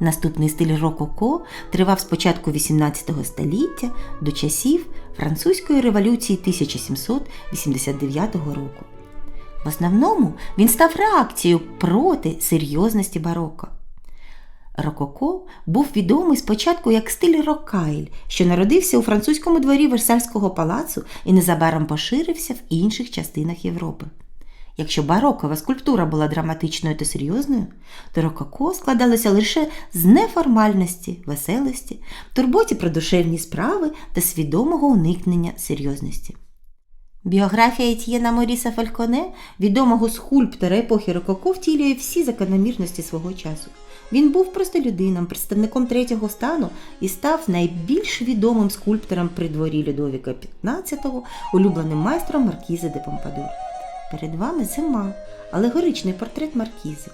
Наступний стиль рококо тривав з початку XVIII століття до часів Французької революції 1789 року. В основному він став реакцією проти серйозності бароко. Рококо був відомий спочатку як стиль рокайль, що народився у французькому дворі Версальського палацу і незабаром поширився в інших частинах Європи. Якщо барокова скульптура була драматичною та серйозною, то рококо складалося лише з неформальності, веселості, турботі про душевні справи та свідомого уникнення серйозності. Біографія Етьєна Моріса Фальконе, відомого скульптора епохи Рококо, втілює всі закономірності свого часу. Він був простолюдином, представником третього стану і став найбільш відомим скульптором при дворі Людовіка XV, улюбленим майстром Маркізи де Помпадур. Перед вами зима, алегоричний портрет Маркізи.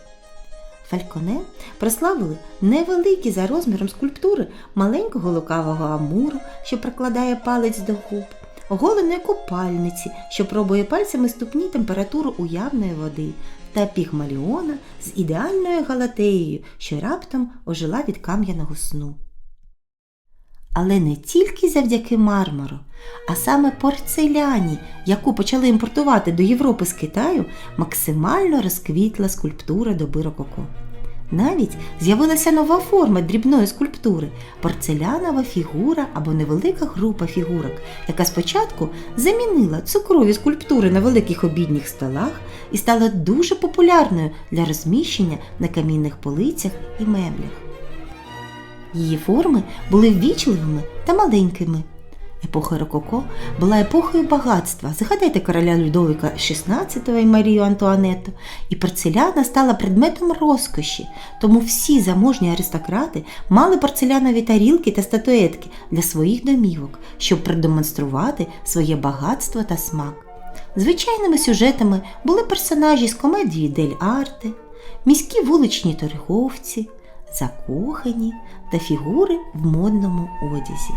Фальконе прославили невеликі за розміром скульптури маленького лукавого амуру, що прикладає палець до губ, оголеної купальниці, що пробує пальцями ступні температуру уявної води, та пігмаліона з ідеальною галатеєю, що раптом ожила від кам'яного сну. Але не тільки завдяки мармуру, а саме порцеляні, яку почали імпортувати до Європи з Китаю, максимально розквітла скульптура доби рококо. Навіть з'явилася нова форма дрібної скульптури порцелянова фігура або невелика група фігурок, яка спочатку замінила цукрові скульптури на великих обідніх столах і стала дуже популярною для розміщення на камінних полицях і меблях. Її форми були ввічливими та маленькими. Епоха Рококо була епохою багатства. Згадайте короля Людовика XVI і Марію Антуанетту, і порцеляна стала предметом розкоші, тому всі заможні аристократи мали порцелянові тарілки та статуетки для своїх домівок, щоб продемонструвати своє багатство та смак. Звичайними сюжетами були персонажі з комедії Дель Арте, міські вуличні торговці, закохані та фігури в модному одязі.